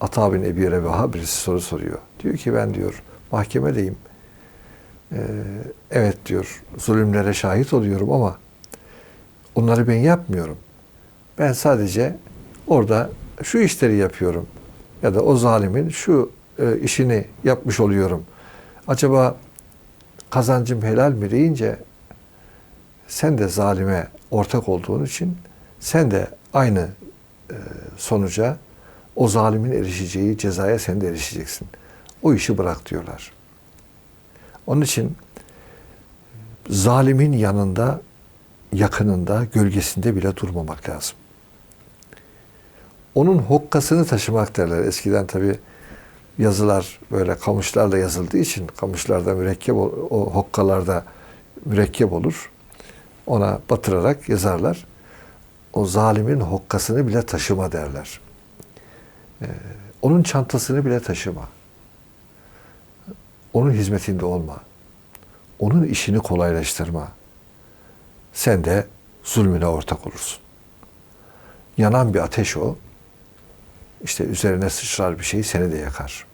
Ata bin Ebi Revaha birisi soru soruyor. Diyor ki ben diyor mahkemedeyim. Ee, evet diyor zulümlere şahit oluyorum ama onları ben yapmıyorum. Ben sadece orada şu işleri yapıyorum ya da o zalimin şu e, işini yapmış oluyorum. Acaba kazancım helal mi deyince sen de zalime ortak olduğun için sen de aynı e, sonuca o zalimin erişeceği cezaya sen de erişeceksin. O işi bırak diyorlar. Onun için zalimin yanında, yakınında, gölgesinde bile durmamak lazım. Onun hokkasını taşımak derler. Eskiden tabi yazılar böyle kamışlarla yazıldığı için kamışlarda mürekkep, o hokkalarda mürekkep olur. Ona batırarak yazarlar. O zalimin hokkasını bile taşıma derler. Ee, onun çantasını bile taşıma. Onun hizmetinde olma. Onun işini kolaylaştırma. Sen de zulmüne ortak olursun. Yanan bir ateş o. İşte üzerine sıçrar bir şey seni de yakar.